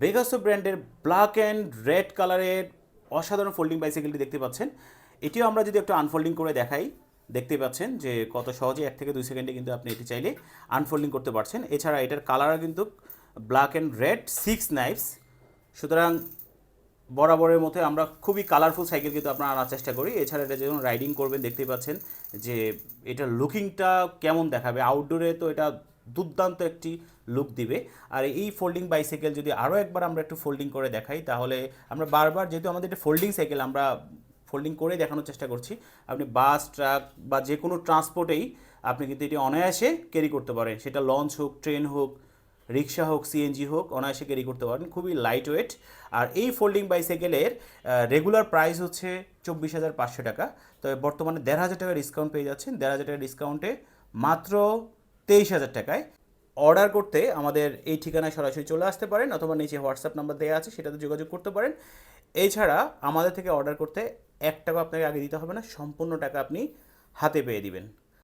বেগাসো ব্র্যান্ডের black and red কালারের অসাধারণ ফোল্ডিং বাইসাইকেলটি দেখতে পাচ্ছেন। এটিও আমরা যদি একটু আনফোল্ডিং করে দেখাই, দেখতে পাচ্ছেন যে কত সহজে এক থেকে দুই সেকেন্ডে কিন্তু আপনি এটি চাইলে আনফোল্ডিং করতে পারছেন। এছাড়া এটার কালারও কিন্তু black and red six knives সুতরাং বরাবরের মতো আমরা খুবই কালারফুল সাইকেল কিন্তু আপনারা আনার চেষ্টা করি। এছাড়া এটা যখন রাইডিং করবেন, দেখতে পাচ্ছেন যে এটার লুকিংটা কেমন দেখাবে। আউটডোরে তো এটা দুর্দান্ত একটি লুক দিবে। আর এই ফোল্ডিং বাইসাইকেল যদি আরও একবার আমরা একটু ফোল্ডিং করে দেখাই, তাহলে আমরা বারবার যেহেতু আমাদের এটা ফোল্ডিং সাইকেল আমরা ফোল্ডিং করে দেখানোর চেষ্টা করছি, আপনি বাস ট্রাক বা যে কোনো ট্রান্সপোর্টেই আপনি কিন্তু এটি অনায়াসে ক্যারি করতে পারেন। সেটা লঞ্চ হোক ট্রেন হোক রিক্সা হোক সিএনজি হোক, অনায়াসে ক্যারি করতে পারেন। খুবই লাইট ওয়েট আর এই ফোল্ডিং বাইসাইকেলের রেগুলার প্রাইস হচ্ছে চব্বিশ হাজার পাঁচশো টাকা। তবে বর্তমানে দেড় হাজার টাকা ডিসকাউন্ট পেয়ে যাচ্ছেন। দেড় হাজার টাকা ডিসকাউন্টে মাত্র তেইশ হাজার টাকায় অর্ডার করতে আমাদের এই ঠিকানায় সরাসরি চলে আসতে পারেন অথবা নিচে হোয়াটসঅ্যাপ নাম্বার দেওয়া আছে, সেটাতে যোগাযোগ করতে পারেন। এছাড়া আমাদের থেকে অর্ডার করতে এক টাকা আপনাকে আগে দিতে হবে না, সম্পূর্ণ টাকা আপনি হাতে পেয়ে দিবেন।